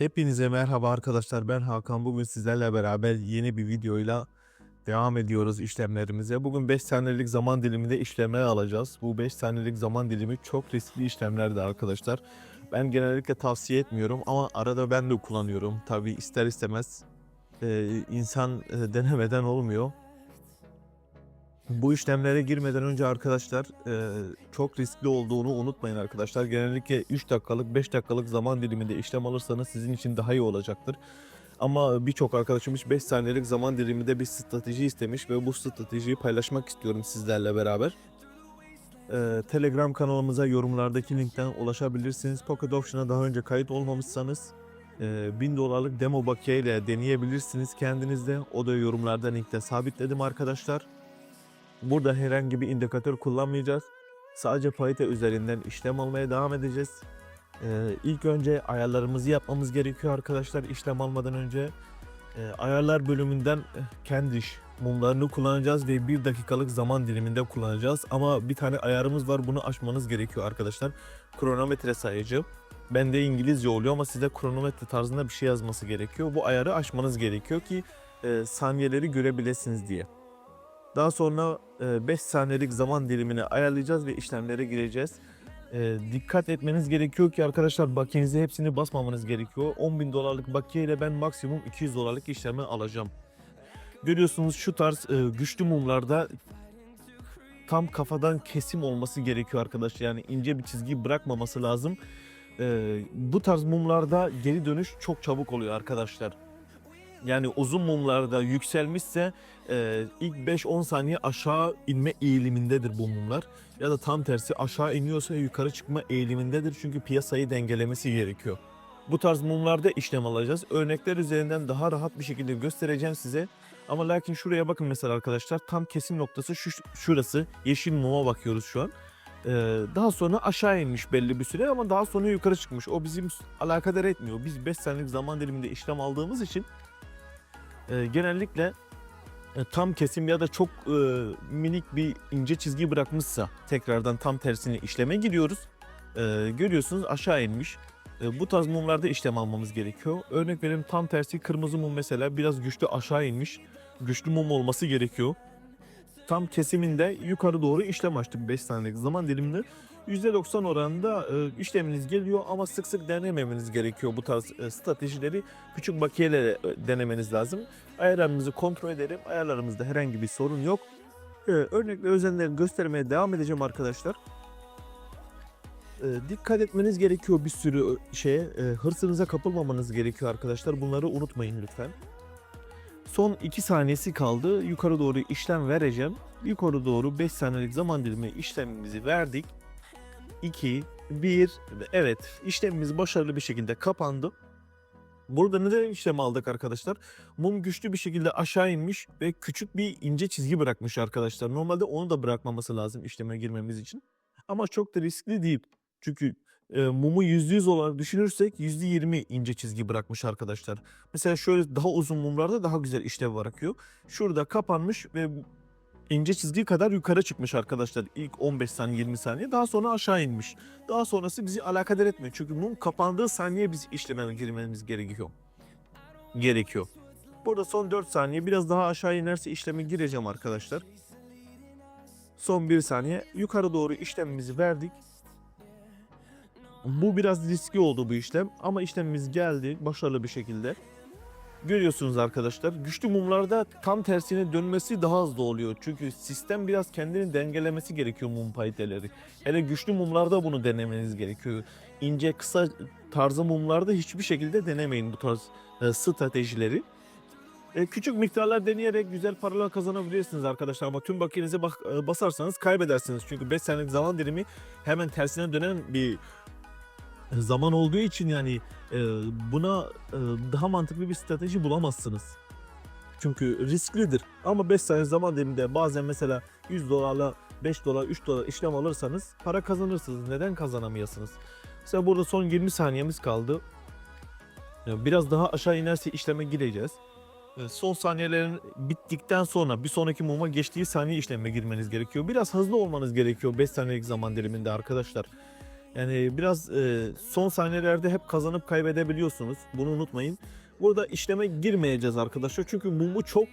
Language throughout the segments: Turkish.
Hepinize merhaba arkadaşlar. Ben Hakan. Bugün sizlerle beraber yeni bir videoyla devam ediyoruz işlemlerimize. Bugün 5 saniyelik zaman diliminde işlemler alacağız. Bu 5 saniyelik zaman dilimi çok riskli işlemlerdi arkadaşlar. Ben genellikle tavsiye etmiyorum ama arada ben de kullanıyorum. Tabi ister istemez insan denemeden olmuyor. Bu işlemlere girmeden önce arkadaşlar e, çok riskli olduğunu unutmayın arkadaşlar. Genellikle 3 dakikalık 5 dakikalık zaman diliminde işlem alırsanız sizin için daha iyi olacaktır. Ama birçok arkadaşımız 5 saniyelik zaman diliminde bir strateji istemiş ve bu stratejiyi paylaşmak istiyorum sizlerle beraber. E, Telegram kanalımıza yorumlardaki linkten ulaşabilirsiniz. Pocket Option'a daha önce kayıt olmamışsanız e, 1000 dolarlık demo bakiye ile deneyebilirsiniz kendinizde. O da yorumlarda linkte sabitledim arkadaşlar. Burada herhangi bir indikatör kullanmayacağız. Sadece parite üzerinden işlem almaya devam edeceğiz. Ee, ilk önce ayarlarımızı yapmamız gerekiyor arkadaşlar işlem almadan önce. Ee, ayarlar bölümünden eh, kendi mumlarını kullanacağız ve bir dakikalık zaman diliminde kullanacağız. Ama bir tane ayarımız var bunu aşmanız gerekiyor arkadaşlar. Kronometre sayıcı. Bende İngilizce oluyor ama size kronometre tarzında bir şey yazması gerekiyor. Bu ayarı aşmanız gerekiyor ki e, saniyeleri görebilesiniz diye. Daha sonra 5 saniyelik zaman dilimini ayarlayacağız ve işlemlere gireceğiz. E, dikkat etmeniz gerekiyor ki arkadaşlar bakiyenize hepsini basmamanız gerekiyor. 10 bin dolarlık bakiye ile ben maksimum 200 dolarlık işlemi alacağım. Görüyorsunuz şu tarz e, güçlü mumlarda tam kafadan kesim olması gerekiyor arkadaşlar. Yani ince bir çizgi bırakmaması lazım. E, bu tarz mumlarda geri dönüş çok çabuk oluyor arkadaşlar. Yani uzun mumlarda yükselmişse e, ilk 5-10 saniye aşağı inme eğilimindedir bu mumlar. Ya da tam tersi aşağı iniyorsa yukarı çıkma eğilimindedir çünkü piyasayı dengelemesi gerekiyor. Bu tarz mumlarda işlem alacağız. Örnekler üzerinden daha rahat bir şekilde göstereceğim size. Ama lakin şuraya bakın mesela arkadaşlar tam kesim noktası şu şurası yeşil muma bakıyoruz şu an. Ee, daha sonra aşağı inmiş belli bir süre ama daha sonra yukarı çıkmış. O bizim alakadar etmiyor. Biz 5 saniyelik zaman diliminde işlem aldığımız için e, genellikle e, tam kesim ya da çok e, minik bir ince çizgi bırakmışsa tekrardan tam tersine işleme gidiyoruz. E, görüyorsunuz aşağı inmiş. E, bu tarz mumlarda işlem almamız gerekiyor. Örnek verelim tam tersi kırmızı mum mesela biraz güçlü aşağı inmiş. Güçlü mum olması gerekiyor. Tam kesiminde yukarı doğru işlem açtık 5 saniyelik zaman diliminde. %90 oranında e, işleminiz geliyor ama sık sık denememeniz gerekiyor bu tarz e, stratejileri. Küçük bakiyelerle e, denemeniz lazım. Ayarlarımızı kontrol edelim. Ayarlarımızda herhangi bir sorun yok. E, örnek ve özenleri göstermeye devam edeceğim arkadaşlar. E, dikkat etmeniz gerekiyor bir sürü şeye. Hırsınıza kapılmamanız gerekiyor arkadaşlar. Bunları unutmayın lütfen. Son 2 saniyesi kaldı. Yukarı doğru işlem vereceğim. Yukarı doğru 5 saniyelik zaman dilimi işlemimizi verdik. 2, 1. Evet işlemimiz başarılı bir şekilde kapandı. Burada neden işlem aldık arkadaşlar? Mum güçlü bir şekilde aşağı inmiş ve küçük bir ince çizgi bırakmış arkadaşlar. Normalde onu da bırakmaması lazım işleme girmemiz için. Ama çok da riskli değil. Çünkü e, mumu %100 olarak düşünürsek %20 ince çizgi bırakmış arkadaşlar. Mesela şöyle daha uzun mumlarda daha güzel işlev bırakıyor. Şurada kapanmış ve ince çizgi kadar yukarı çıkmış arkadaşlar. İlk 15 saniye 20 saniye daha sonra aşağı inmiş. Daha sonrası bizi alakadar etmiyor. Çünkü mum kapandığı saniye biz işleme girmemiz gerekiyor. Gerekiyor. Burada son 4 saniye biraz daha aşağı inerse işleme gireceğim arkadaşlar. Son 1 saniye yukarı doğru işlemimizi verdik. Bu biraz riskli oldu bu işlem ama işlemimiz geldi başarılı bir şekilde. Görüyorsunuz arkadaşlar güçlü mumlarda tam tersine dönmesi daha hızlı oluyor. Çünkü sistem biraz kendini dengelemesi gerekiyor mum pariteleri. Hele güçlü mumlarda bunu denemeniz gerekiyor. İnce kısa tarzı mumlarda hiçbir şekilde denemeyin bu tarz e, stratejileri. E, küçük miktarlar deneyerek güzel paralar kazanabilirsiniz arkadaşlar ama tüm bakiyenize bak, e, basarsanız kaybedersiniz. Çünkü 5 senelik zaman dilimi hemen tersine dönen bir zaman olduğu için yani e, buna e, daha mantıklı bir strateji bulamazsınız. Çünkü risklidir. Ama 5 saniye zaman diliminde bazen mesela 100 dolarla 5 dolar 3 dolar işlem alırsanız para kazanırsınız. Neden kazanamayasınız? Mesela burada son 20 saniyemiz kaldı. Biraz daha aşağı inerse işleme gireceğiz. E, Son saniyelerin bittikten sonra bir sonraki muma geçtiği saniye işleme girmeniz gerekiyor. Biraz hızlı olmanız gerekiyor 5 saniyelik zaman diliminde arkadaşlar. Yani biraz e, son saniyelerde hep kazanıp kaybedebiliyorsunuz. Bunu unutmayın. Burada işleme girmeyeceğiz arkadaşlar. Çünkü mumu çok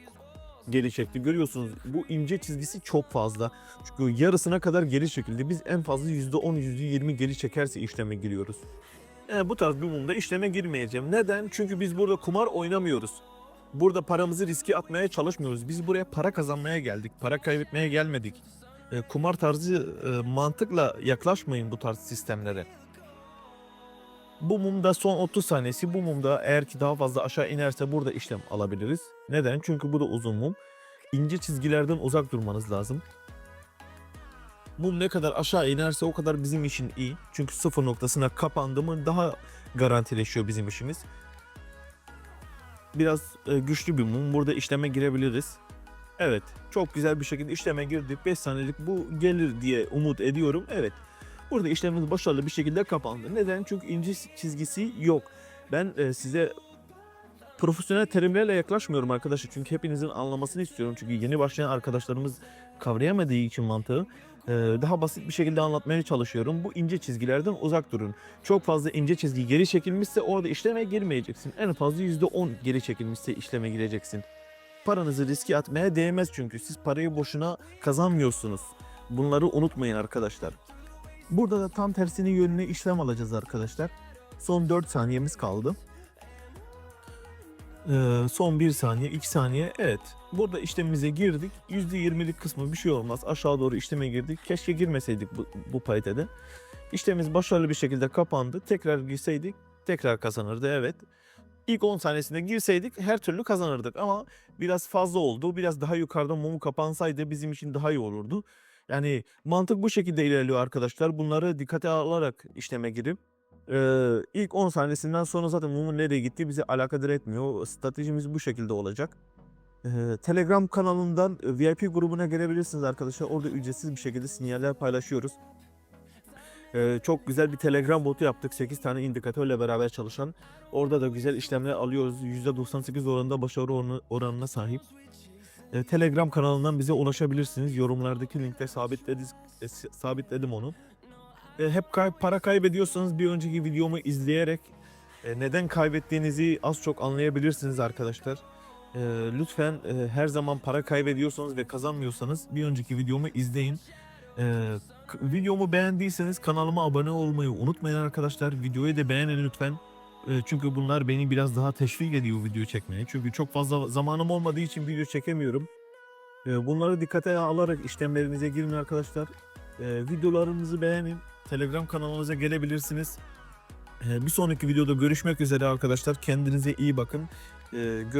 geri çekti. Görüyorsunuz bu ince çizgisi çok fazla. Çünkü yarısına kadar geri çekildi. Biz en fazla %10, %20 geri çekerse işleme giriyoruz. Yani bu tarz bir mumda işleme girmeyeceğim. Neden? Çünkü biz burada kumar oynamıyoruz. Burada paramızı riske atmaya çalışmıyoruz. Biz buraya para kazanmaya geldik. Para kaybetmeye gelmedik. E, kumar tarzı e, mantıkla yaklaşmayın bu tarz sistemlere. Bu mumda son 30 saniyesi. Bu mumda eğer ki daha fazla aşağı inerse burada işlem alabiliriz. Neden? Çünkü bu da uzun mum. İnce çizgilerden uzak durmanız lazım. Mum ne kadar aşağı inerse o kadar bizim için iyi. Çünkü sıfır noktasına kapandı mı daha garantileşiyor bizim işimiz. Biraz e, güçlü bir mum. Burada işleme girebiliriz. Evet. Çok güzel bir şekilde işleme girdik. 5 saniyelik bu gelir diye umut ediyorum. Evet. Burada işlemimiz başarılı bir şekilde kapandı. Neden? Çünkü ince çizgisi yok. Ben e, size profesyonel terimlerle yaklaşmıyorum arkadaşlar. Çünkü hepinizin anlamasını istiyorum. Çünkü yeni başlayan arkadaşlarımız kavrayamadığı için mantığı e, daha basit bir şekilde anlatmaya çalışıyorum. Bu ince çizgilerden uzak durun. Çok fazla ince çizgi geri çekilmişse orada işleme girmeyeceksin. En fazla %10 geri çekilmişse işleme gireceksin. Paranızı riske atmaya değmez çünkü siz parayı boşuna kazanmıyorsunuz. Bunları unutmayın arkadaşlar. Burada da tam tersini yönüne işlem alacağız arkadaşlar. Son 4 saniyemiz kaldı. Ee, son 1 saniye, 2 saniye. Evet. Burada işlemimize girdik. %20'lik kısmı bir şey olmaz. Aşağı doğru işleme girdik. Keşke girmeseydik bu, bu paritede. İşlemimiz başarılı bir şekilde kapandı. Tekrar girseydik tekrar kazanırdı. Evet. İlk 10 saniyesinde girseydik her türlü kazanırdık ama biraz fazla oldu. Biraz daha yukarıda mumu kapansaydı bizim için daha iyi olurdu. Yani mantık bu şekilde ilerliyor arkadaşlar. Bunları dikkate alarak işleme girip ee, ilk 10 saniyesinden sonra zaten mumun nereye gittiği bizi alakadar etmiyor. Stratejimiz bu şekilde olacak. Ee, Telegram kanalından e, VIP grubuna gelebilirsiniz arkadaşlar. Orada ücretsiz bir şekilde sinyaller paylaşıyoruz. Ee, çok güzel bir Telegram botu yaptık. 8 tane indikatörle beraber çalışan. Orada da güzel işlemler alıyoruz. %98 oranında başarı oranı- oranına sahip. Ee, Telegram kanalından bize ulaşabilirsiniz. Yorumlardaki linkte sabitledim, e, sabitledim onu. E, hep kay- para kaybediyorsanız bir önceki videomu izleyerek e, neden kaybettiğinizi az çok anlayabilirsiniz arkadaşlar. E, lütfen e, her zaman para kaybediyorsanız ve kazanmıyorsanız bir önceki videomu izleyin. E, videomu beğendiyseniz kanalıma abone olmayı unutmayın arkadaşlar. Videoyu da beğenin lütfen. E, çünkü bunlar beni biraz daha teşvik ediyor video çekmeye. Çünkü çok fazla zamanım olmadığı için video çekemiyorum. E, bunları dikkate alarak işlemlerinize girin arkadaşlar. E, videolarımızı beğenin. Telegram kanalımıza gelebilirsiniz. Ee, Bir sonraki videoda görüşmek üzere arkadaşlar. Kendinize iyi bakın. Ee,